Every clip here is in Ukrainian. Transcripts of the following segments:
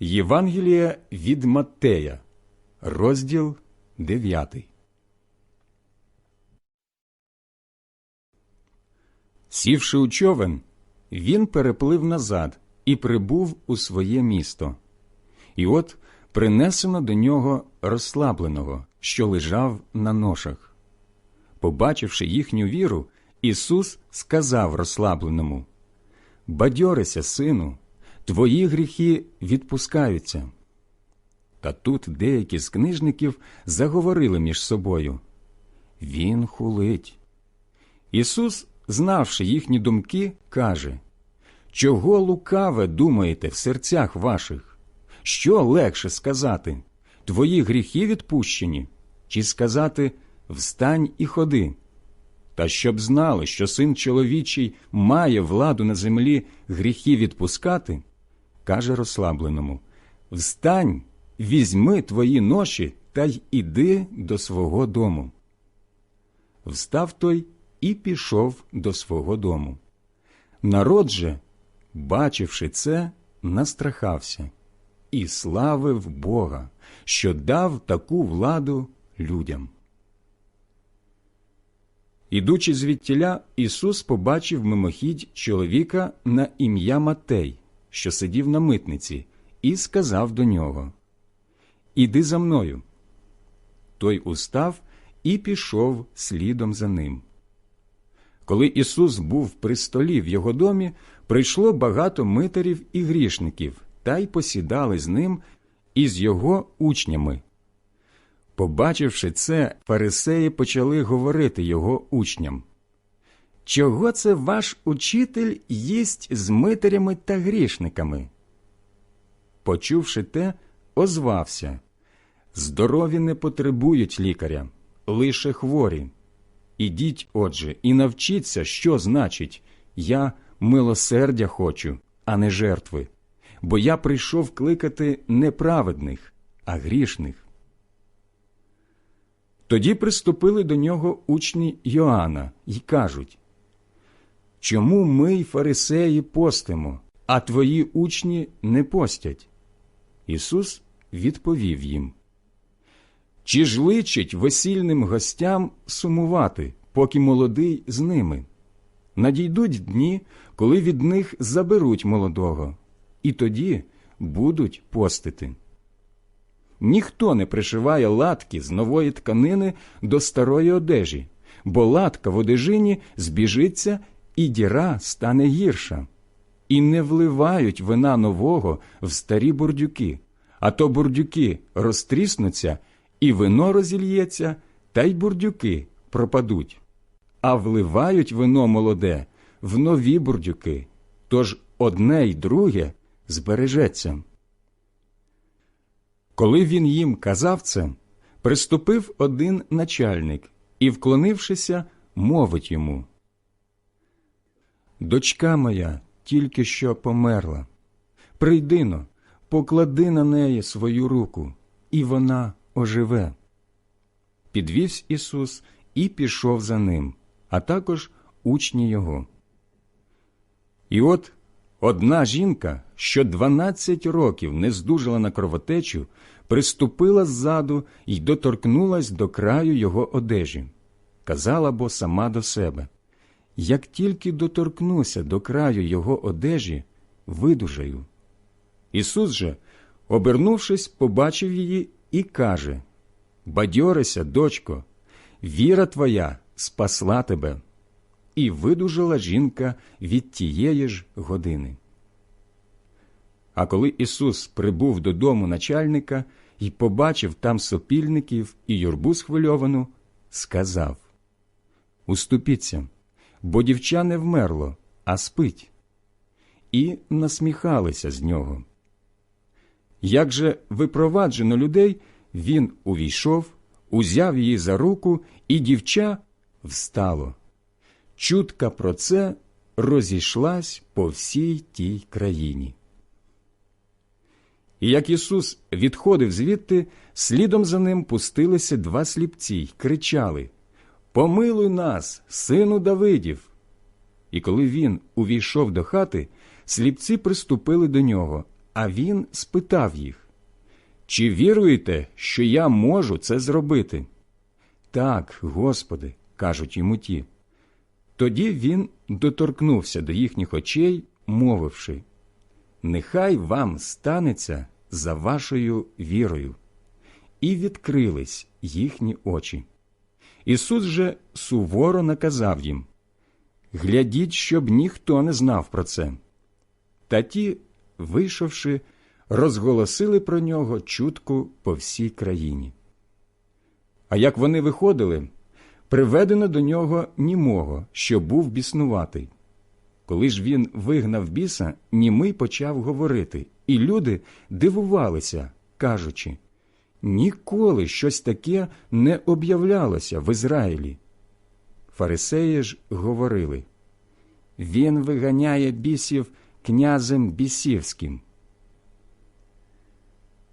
Євангелія від Маттея, розділ 9. Сівши у човен, він переплив назад і прибув у своє місто. І от принесено до нього розслабленого, що лежав на ношах. Побачивши їхню віру, Ісус сказав розслабленому Бадьорися, сину, твої гріхи відпускаються. Та тут деякі з книжників заговорили між собою Він хулить. Ісус, знавши їхні думки, каже Чого лукаве думаєте в серцях ваших? Що легше сказати? Твої гріхи відпущені, чи сказати Встань і ходи? Та щоб знали, що син чоловічий має владу на землі гріхи відпускати, каже розслабленому Встань, візьми твої ноші та й іди до свого дому. Встав той і пішов до свого дому. Народ же, бачивши це, настрахався і славив Бога, що дав таку владу людям. Ідучи звідтіля, Ісус побачив мимохідь чоловіка на ім'я Матей, що сидів на митниці, і сказав до нього Іди за мною. Той устав і пішов слідом за ним. Коли Ісус був при столі в його домі, прийшло багато митарів і грішників, та й посідали з ним і з його учнями. Побачивши це, фарисеї почали говорити його учням. Чого це ваш учитель їсть з митарями та грішниками? Почувши те, озвався Здорові не потребують лікаря, лише хворі. Ідіть, отже, і навчіться, що значить я милосердя хочу, а не жертви, бо я прийшов кликати не праведних, а грішних. Тоді приступили до нього учні Йоанна і кажуть Чому ми, й фарисеї, постимо, а твої учні не постять? Ісус відповів їм Чи ж личить весільним гостям сумувати, поки молодий з ними? Надійдуть дні, коли від них заберуть молодого, і тоді будуть постити. Ніхто не пришиває латки з нової тканини до старої одежі, бо латка в одежині збіжиться, і діра стане гірша. І не вливають вина нового в старі бурдюки, а то бурдюки розтріснуться, і вино розільється, та й бурдюки пропадуть. А вливають вино молоде в нові бурдюки, тож одне й друге збережеться. Коли він їм казав це, приступив один начальник і, вклонившися, мовить йому Дочка моя тільки що померла. Прийди но, поклади на неї свою руку, і вона оживе. Підвівсь Ісус і пішов за ним, а також учні його. І от Одна жінка, що дванадцять років не здужала на кровотечу, приступила ззаду і доторкнулась до краю його одежі. Казала бо сама до себе як тільки доторкнуся до краю його одежі, видужаю. Ісус же, обернувшись, побачив її і каже Бадьорися, дочко, віра твоя спасла тебе і видужала жінка від тієї ж години. А коли Ісус прибув додому начальника і побачив там сопільників і юрбу схвильовану, сказав Уступіться, бо дівча не вмерло, а спить. І насміхалися з нього. Як же випроваджено людей, він увійшов, узяв її за руку, і дівча встало. Чутка про це розійшлась по всій тій країні. І як Ісус відходив звідти, слідом за ним пустилися два сліпці й кричали Помилуй нас, сину Давидів. І коли він увійшов до хати, сліпці приступили до нього, а він спитав їх Чи віруєте, що я можу це зробити? Так, Господи, кажуть йому ті. Тоді він доторкнувся до їхніх очей, мовивши Нехай вам станеться за вашою вірою. І відкрились їхні очі. Ісус же суворо наказав їм Глядіть, щоб ніхто не знав про це. Та ті, вийшовши, розголосили про нього чутку по всій країні. А як вони виходили, приведено до нього німого, що був біснуватий. Коли ж він вигнав біса, німий почав говорити, і люди дивувалися, кажучи ніколи щось таке не об'являлося в Ізраїлі. Фарисеї ж говорили Він виганяє бісів князем бісівським.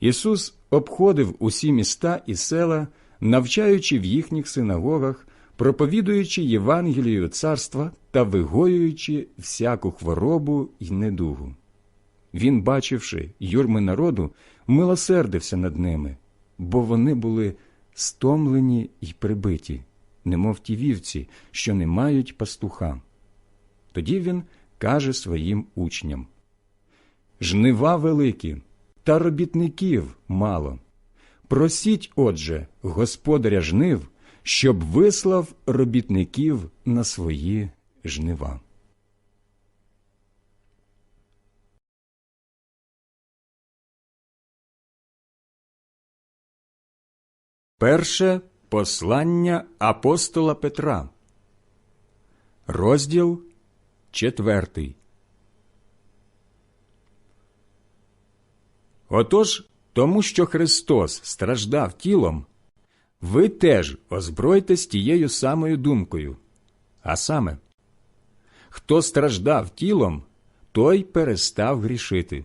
Ісус обходив усі міста і села, навчаючи в їхніх синагогах, проповідуючи Євангелію царства та вигоюючи всяку хворобу й недугу. Він, бачивши юрми народу, милосердився над ними, бо вони були стомлені й прибиті, немов ті вівці, що не мають пастуха. Тоді він каже своїм учням Жнива великі, та робітників мало. Просіть, отже, господаря жнив, щоб вислав робітників на свої жнива. Перше послання апостола Петра, розділ четвертий. Отож, тому що Христос страждав тілом, ви теж озбройтесь тією самою думкою. А саме, хто страждав тілом, той перестав грішити,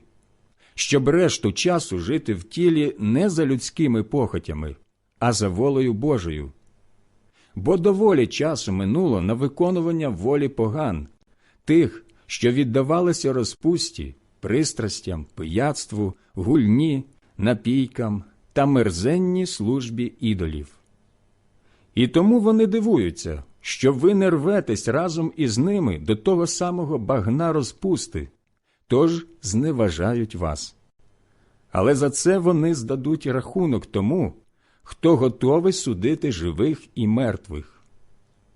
щоб решту часу жити в тілі не за людськими похотями, а за волею Божою. Бо доволі часу минуло на виконування волі поган, тих, що віддавалися розпусті, пристрастям, пияцтву, гульні, напійкам та мерзенній службі ідолів. І тому вони дивуються, що ви не рветесь разом із ними до того самого багна розпусти, тож зневажають вас. Але за це вони здадуть рахунок тому, хто готовий судити живих і мертвих.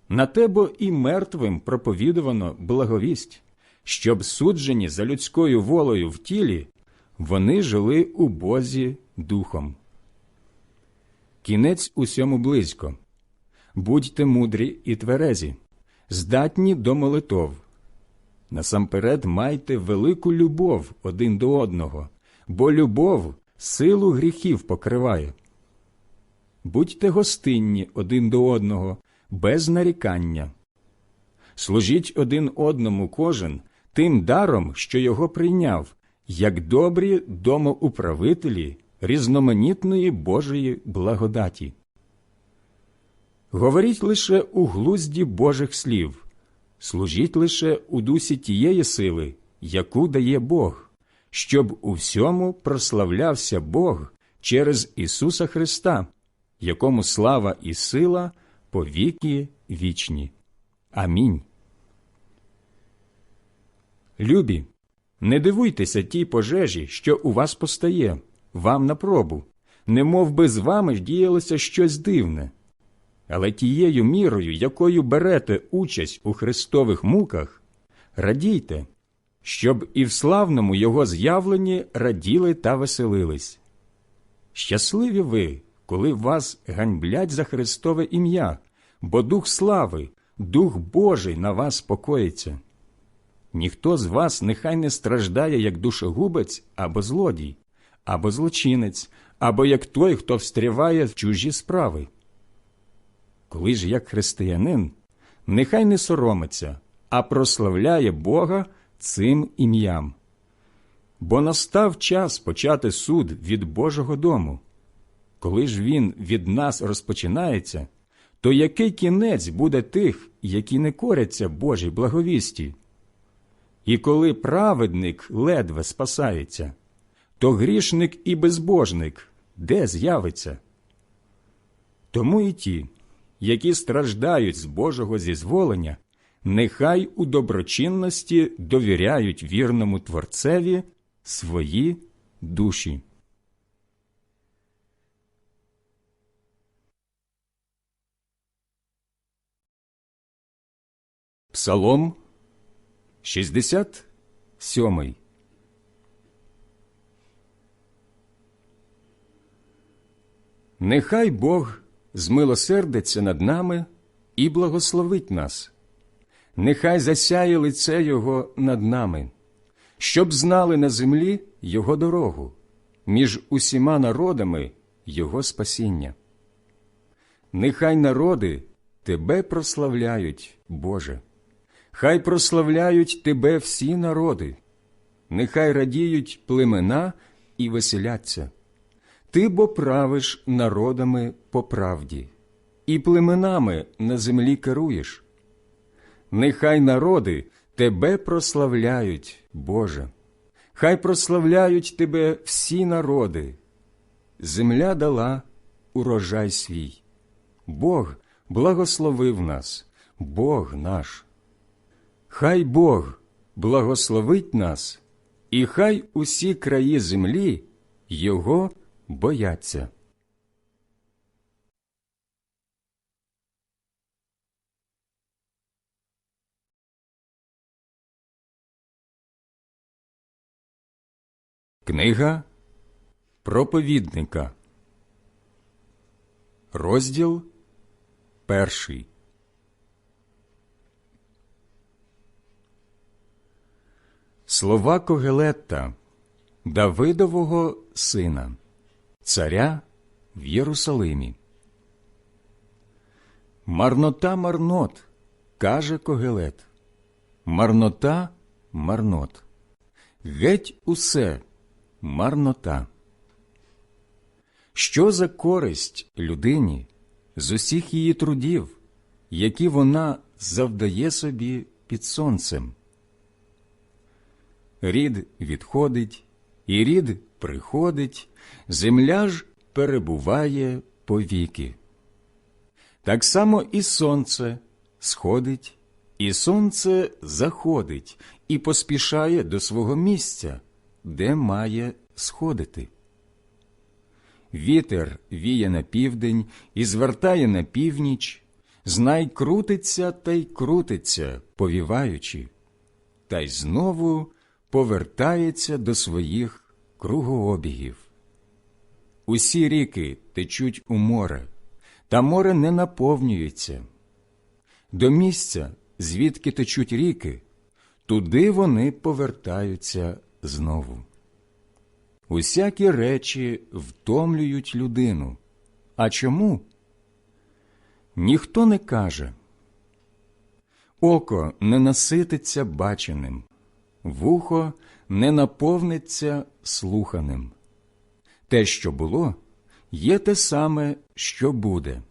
На те бо і мертвим проповідувано благовість, щоб суджені за людською волею в тілі, вони жили у Бозі духом. Кінець усьому близько. Будьте мудрі і тверезі, здатні до молитов. Насамперед майте велику любов один до одного, бо любов силу гріхів покриває. Будьте гостинні один до одного, без нарікання. Служіть один одному кожен тим даром, що його прийняв, як добрі домоуправителі різноманітної Божої благодаті. Говоріть лише у глузді Божих слів, служіть лише у дусі тієї сили, яку дає Бог, щоб у всьому прославлявся Бог через Ісуса Христа, якому слава і сила по віки вічні. Амінь. Любі, не дивуйтеся тій пожежі, що у вас постає, вам на пробу, не мов би з вами діялося щось дивне. Але тією мірою, якою берете участь у Христових муках, радійте, щоб і в славному Його з'явленні раділи та веселились. Щасливі ви, коли вас ганьблять за Христове ім'я, бо Дух слави, Дух Божий на вас покоїться. Ніхто з вас нехай не страждає як душогубець або злодій, або злочинець, або як той, хто встряває в чужі справи. Коли ж як християнин, нехай не соромиться, а прославляє Бога цим ім'ям. Бо настав час почати суд від Божого дому. Коли ж він від нас розпочинається, то який кінець буде тих, які не коряться Божій благовісті? І коли праведник ледве спасається, то грішник і безбожник де з'явиться? Тому і ті, які страждають з Божого зізволення, нехай у доброчинності довіряють вірному Творцеві свої душі. Псалом 67 Нехай Бог змилосердиться над нами і благословить нас. Нехай засяє лице Його над нами, щоб знали на землі Його дорогу, між усіма народами Його спасіння. Нехай народи Тебе прославляють, Боже, хай прославляють Тебе всі народи, нехай радіють племена і веселяться. Ти бо правиш народами по правді, і племенами на землі керуєш. Нехай народи Тебе прославляють, Боже, хай прославляють Тебе всі народи. Земля дала урожай свій. Бог благословив нас, Бог наш. Хай Бог благословить нас, і хай усі краї землі Його бояться. Книга проповідника, розділ перший. Слова Когелетта, Давидового сина, царя в Єрусалимі. Марнота марнот, каже Когелет. Марнота марнот. Геть усе марнота. Що за користь людині з усіх її трудів, які вона завдає собі під сонцем? Рід відходить, і рід приходить, земля ж перебуває повіки. Так само і сонце сходить, і сонце заходить і поспішає до свого місця, де має сходити. Вітер віє на південь і звертає на північ, знай крутиться та й крутиться, повіваючи, та й знову повертається до своїх кругообігів. Усі ріки течуть у море, та море не наповнюється. До місця, звідки течуть ріки, туди вони повертаються знову. Усякі речі втомлюють людину. А чому? Ніхто не каже. Око не насититься баченим, вухо не наповниться слуханим. Те, що було, є те саме, що буде,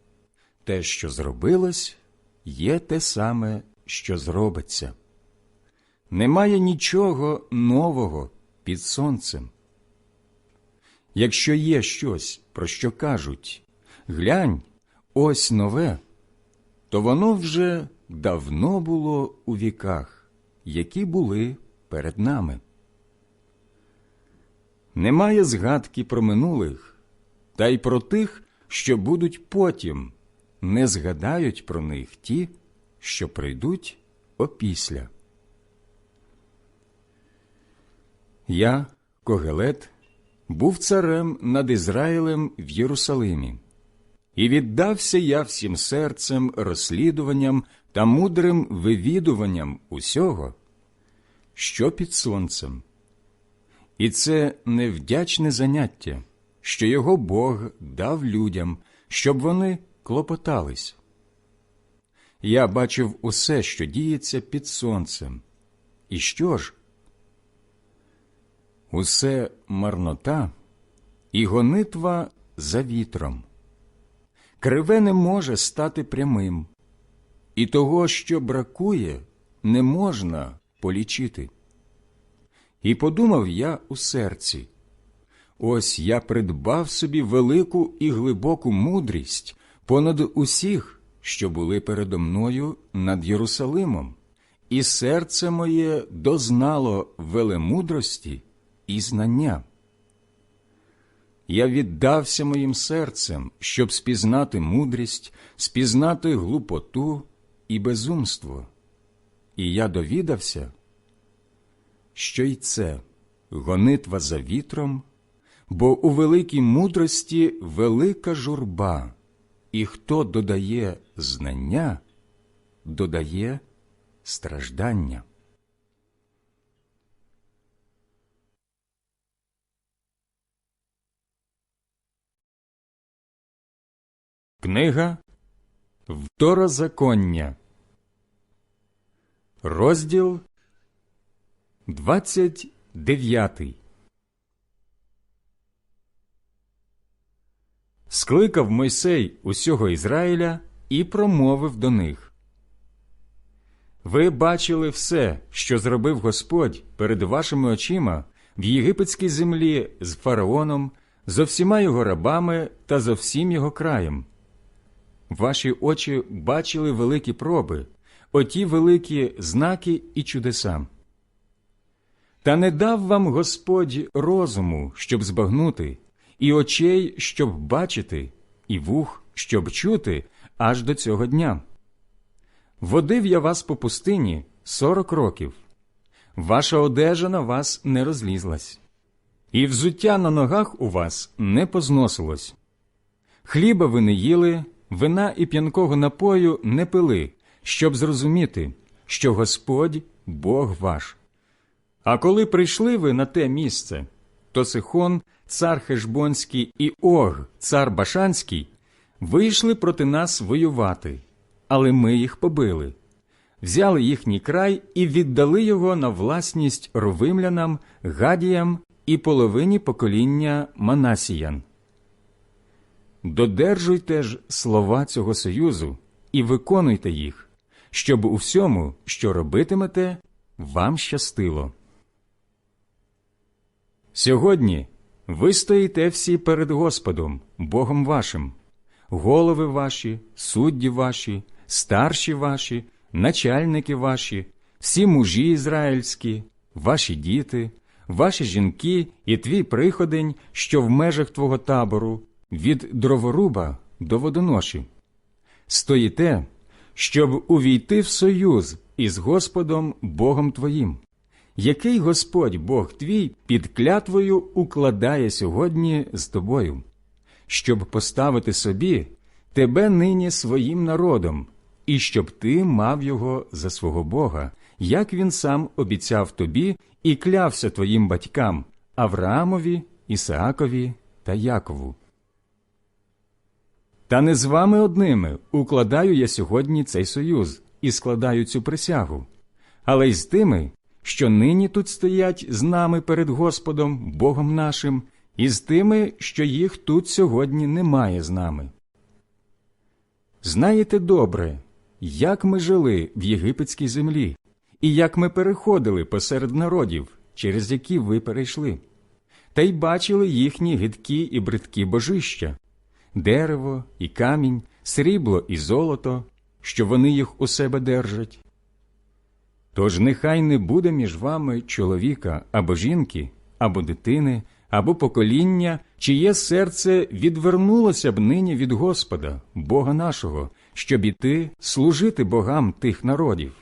те, що зробилось, є те саме, що зробиться. Немає нічого нового під сонцем. Якщо є щось, про що кажуть глянь, ось нове, то воно вже давно було у віках, які були перед нами. Немає згадки про минулих, та й про тих, що будуть потім, не згадають про них ті, що прийдуть опісля. Я, Когелет, був царем над Ізраїлем в Єрусалимі, і віддався я всім серцем, розслідуванням та мудрим вивідуванням усього, що під сонцем. І це невдячне заняття, що його Бог дав людям, щоб вони клопотались. Я бачив усе, що діється під сонцем. І що ж? Усе марнота і гонитва за вітром. Криве не може стати прямим, і того, що бракує, не можна полічити. І подумав я у серці Ось я придбав собі велику і глибоку мудрість понад усіх, що були передо мною над Єрусалимом, і серце моє дознало велемудрості і знання. Я віддався моїм серцем, щоб спізнати мудрість, спізнати глупоту і безумство. І я довідався, що й це гонитва за вітром, бо у великій мудрості велика журба, і хто додає знання, додає страждання. Книга Второзаконня, розділ 29 Скликав Мойсей усього Ізраїля і промовив до них. Ви бачили все, що зробив Господь перед вашими очима в єгипетській землі з фараоном, зо всіма його рабами та зо всім його краєм. Ваші очі бачили великі проби, оті великі знаки і чудеса. Та не дав вам Господь розуму, щоб збагнути, і очей, щоб бачити, і вух, щоб чути, аж до цього дня. Водив я вас по пустині сорок років. Ваша одежа на вас не розлізлась, і взуття на ногах у вас не позносилось. Хліба ви не їли, вина і п'янкого напою не пили, щоб зрозуміти, що Господь Бог ваш. А коли прийшли ви на те місце, то Сихон, цар Хешбонський і Ог, цар Башанський, вийшли проти нас воювати, але ми їх побили, взяли їхній край і віддали його на власність ровимлянам, гадіям і половині покоління Манасіян. Додержуйте ж слова цього союзу і виконуйте їх, щоб у всьому, що робитимете, вам щастило. Сьогодні ви стоїте всі перед Господом, Богом вашим, голови ваші, судді ваші, старші ваші, начальники ваші, всі мужі ізраїльські, ваші діти, ваші жінки і твій приходень, що в межах твого табору, від дроворуба до водоноші. Стоїте, щоб увійти в союз із Господом Богом твоїм, який Господь Бог твій під клятвою укладає сьогодні з тобою, щоб поставити собі тебе нині своїм народом, і щоб ти мав його за свого Бога, як він сам обіцяв тобі і клявся твоїм батькам Авраамові, Ісаакові та Якову. Та не з вами одними укладаю я сьогодні цей союз і складаю цю присягу, але й з тими, що нині тут стоять з нами перед Господом, Богом нашим, і з тими, що їх тут сьогодні немає з нами. Знаєте добре, як ми жили в єгипетській землі, і як ми переходили посеред народів, через які ви перейшли, та й бачили їхні гидкі і бридкі божища дерево і камінь, срібло і золото, що вони їх у себе держать. Тож нехай не буде між вами чоловіка або жінки, або дитини, або покоління, чиє серце відвернулося б нині від Господа, Бога нашого, щоб іти служити богам тих народів.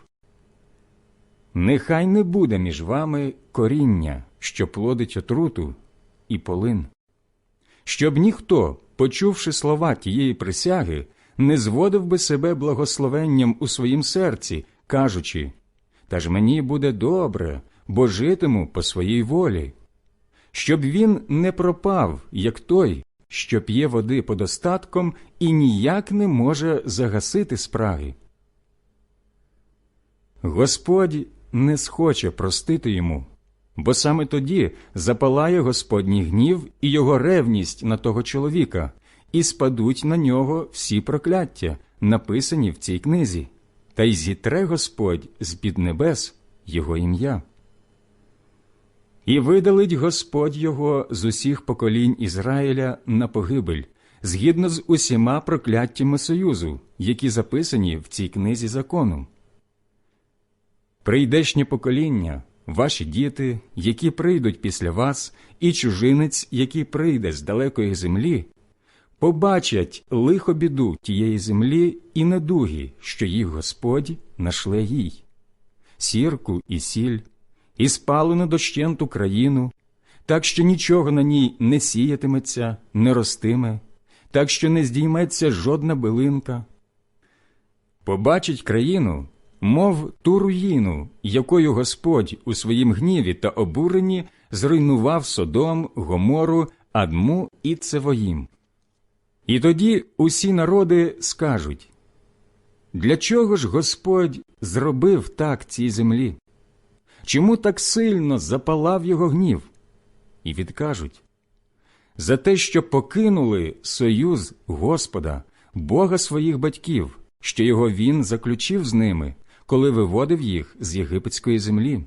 Нехай не буде між вами коріння, що плодить отруту і полин, щоб ніхто, почувши слова тієї присяги, не зводив би себе благословенням у своїм серці, кажучи Та ж мені буде добре, бо житиму по своїй волі, щоб він не пропав, як той, що п'є води подостатком і ніяк не може загасити спраги. Господь не схоче простити йому, бо саме тоді запалає Господній гнів і його ревність на того чоловіка, і спадуть на нього всі прокляття, написані в цій книзі, та й зітре Господь з під небес його ім'я. І видалить Господь його з усіх поколінь Ізраїля на погибель, згідно з усіма прокляттями Союзу, які записані в цій книзі закону. Прийдешнє покоління, ваші діти, які прийдуть після вас, і чужинець, який прийде з далекої землі, побачать лихо біду тієї землі і недуги, що їх Господь нашле їй, сірку і сіль, і спалену дощенту країну, так що нічого на ній не сіятиметься, не ростиме, так що не здійметься жодна билинка. Побачить країну, мов ту руїну, якою Господь у своїм гніві та обуренні зруйнував Содом, Гомору, Адму і Цевоїм. І тоді усі народи скажуть Для чого ж Господь зробив так цій землі? Чому так сильно запалав його гнів? І відкажуть за те, що покинули союз Господа, Бога своїх батьків, що його він заключив з ними, коли виводив їх з єгипетської землі.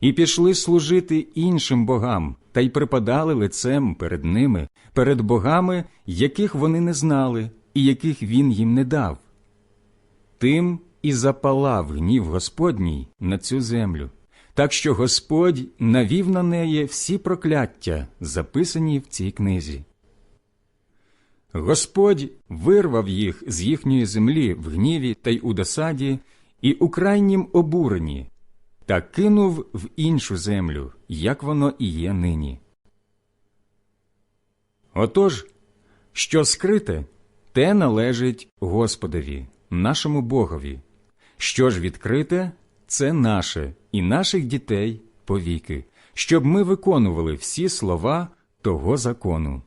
І пішли служити іншим богам та й припадали лицем перед ними, перед богами, яких вони не знали і яких він їм не дав. Тим і запалав гнів Господній на цю землю, так що Господь навів на неї всі прокляття, записані в цій книзі. Господь вирвав їх з їхньої землі в гніві та й у досаді, і у крайнім обуренні, та кинув в іншу землю, як воно і є нині. Отож, що скрите, те належить Господові, нашому Богові. Що ж відкрите, це наше і наших дітей повіки, щоб ми виконували всі слова того закону.